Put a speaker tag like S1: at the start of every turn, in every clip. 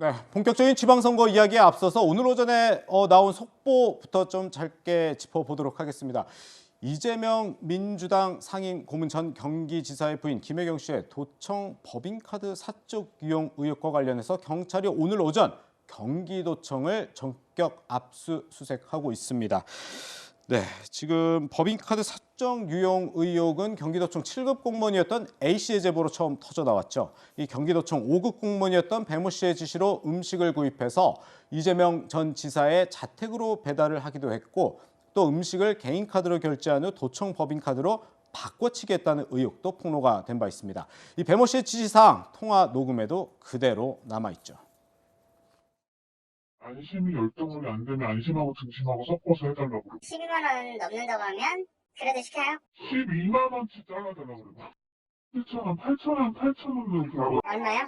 S1: 네, 본격적인 지방선거 이야기에 앞서서 오늘 오전에 어, 나온 속보부터 좀 짧게 짚어보도록 하겠습니다. 이재명 민주당 상임 고문 전 경기지사의 부인 김혜경 씨의 도청 법인카드 사적 유용 의혹과 관련해서 경찰이 오늘 오전 경기도청을 전격 압수수색하고 있습니다. 네, 지금 법인카드 사적 유용 의혹은 경기도청 7급 공무원이었던 A 씨의 제보로 처음 터져 나왔죠. 이 경기도청 5급 공무원이었던 배모 씨의 지시로 음식을 구입해서 이재명 전 지사의 자택으로 배달을 하기도 했고 또 음식을 개인 카드로 결제한 후 도청 법인 카드로 바꿔치기 했다는 의혹도 폭로가 된 바 있습니다. 이 배모 씨의 지시사항 통화 녹음에도 그대로 남아 있죠.
S2: 안심이 열등원이 안 되면 안심하고 등심하고 섞어서 해달라고 그러고
S3: 12만 원 넘는다고 하면 그래도 시켜요?
S2: 12만 원치 잘라달라고 그러고 7천원, 8천 원, 8천원 그러고
S3: 얼마요?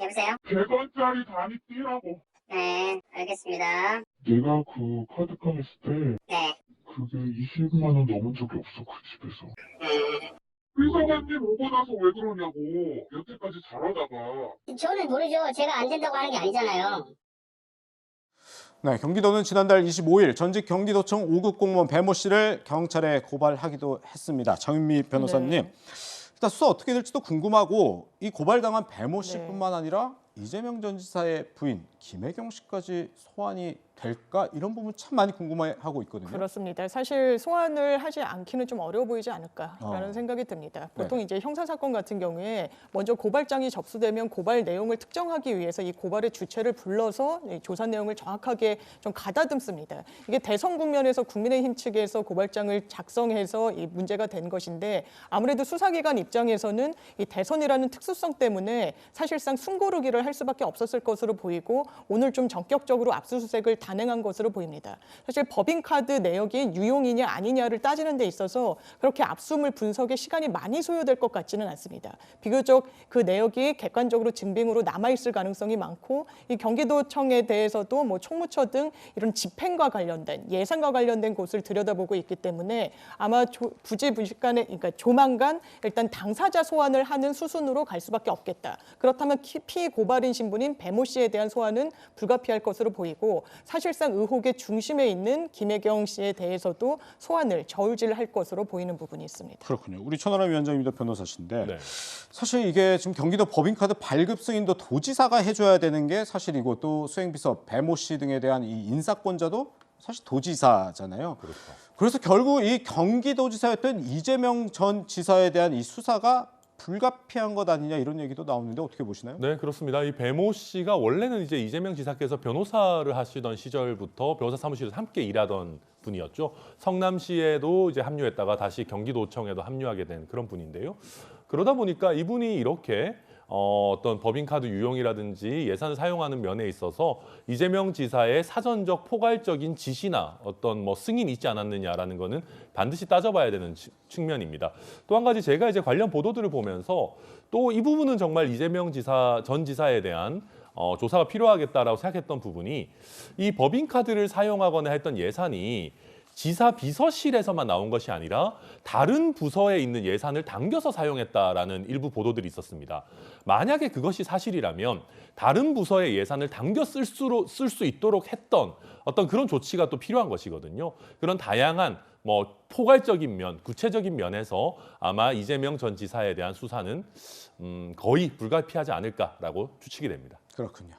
S3: 여보세요?
S2: 100원짜리 단위 띠라고
S3: 네, 알겠습니다.
S2: 내가 그 카드깡 했을 때
S3: 네.
S2: 그게 20만 원 넘은 적이 없어 그 집에서
S3: 음,
S2: 회사관님 오고 나서 왜 그러냐고 여태까지 잘하다가
S3: 저는 모르죠. 제가 안 된다고 하는 게 아니잖아요.
S1: 네, 경기도는 지난달 25일 전직 경기도청 5급 공무원 배모 씨를 경찰에 고발하기도 했습니다. 정윤미 변호사님,
S4: 네.
S1: 일단 수사 어떻게 될지도 궁금하고 이 고발당한 배모
S4: 네.
S1: 씨뿐만 아니라 이재명 전 지사의 부인 김혜경 씨까지 소환이 될까 이런 부분 참 많이 궁금해하고 있거든요.
S4: 그렇습니다. 사실 소환을 하지 않기는 좀 어려워 보이지 않을까라는
S1: 어.
S4: 생각이 듭니다.
S1: 네.
S4: 보통 이제 형사 사건 같은 경우에 먼저 고발장이 접수되면 고발 내용을 특정하기 위해서 이 고발의 주체를 불러서 이 조사 내용을 정확하게 좀 가다듬습니다. 이게 대선 국면에서 국민의힘 측에서 고발장을 작성해서 이 문제가 된 것인데 아무래도 수사기관 입장에서는 이 대선이라는 특수성 때문에 사실상 숨고르기를 할 수밖에 없었을 것으로 보이고 오늘 좀 전격적으로 압수수색을 단행한 것으로 보입니다. 사실 법인카드 내역이 유용이냐 아니냐를 따지는 데 있어서 그렇게 압수물 분석에 시간이 많이 소요될 것 같지는 않습니다. 비교적 그 내역이 객관적으로 증빙으로 남아있을 가능성이 많고 이 경기도청에 대해서도 뭐 총무처 등 이런 집행과 관련된 예산과 관련된 곳을 들여다보고 있기 때문에 아마 조, 부지불식간에 그러니까 조만간 일단 당사자 소환을 하는 수순으로 갈 수밖에 없겠다. 그렇다면 키- 피고발인 신분인 배모 씨에 대한 소환은 불가피할 것으로 보이고 사실 상 의혹의 중심에 있는 김혜경 씨에 대해서도 소환을 저울질할 것으로 보이는 부분이 있습니다.
S1: 그렇군요. 우리 천하람 위원장님도 변호사신데
S5: 네.
S1: 사실 이게 지금 경기도 법인카드 발급 승인도 도지사가 해줘야 되는 게 사실이고 또 수행비서 배모 씨 등에 대한 이 인사권자도 사실 도지사잖아요.
S5: 그렇죠.
S1: 그래서 결국 이 경기도지사였던 이재명 전 지사에 대한 이 수사가 불가피한 것 아니냐 이런 얘기도 나오는데 어떻게 보시나요?
S5: 네, 그렇습니다. 이 배모 씨가 원래는 이제 이재명 지사께서 변호사를 하시던 시절부터 변호사 사무실에서 함께 일하던 분이었죠. 성남시에도 이제 합류했다가 다시 경기도청에도 합류하게 된 그런 분인데요. 그러다 보니까 이분이 이렇게 어, 어떤 법인카드 유용이라든지 예산을 사용하는 면에 있어서 이재명 지사의 사전적 포괄적인 지시나 어떤 뭐 승인이 있지 않았느냐라는 거는 반드시 따져봐야 되는 치- 측면입니다. 또 한 가지 제가 이제 관련 보도들을 보면서 또 이 부분은 정말 이재명 지사 전 지사에 대한 어, 조사가 필요하겠다라고 생각했던 부분이 이 법인카드를 사용하거나 했던 예산이 지사 비서실에서만 나온 것이 아니라 다른 부서에 있는 예산을 당겨서 사용했다라는 일부 보도들이 있었습니다. 만약에 그것이 사실이라면 다른 부서의 예산을 당겨 쓸 수 있도록 했던 어떤 그런 조치가 또 필요한 것이거든요. 그런 다양한 뭐 포괄적인 면, 구체적인 면에서 아마 이재명 전 지사에 대한 수사는 음, 거의 불가피하지 않을까라고 추측이 됩니다.
S1: 그렇군요.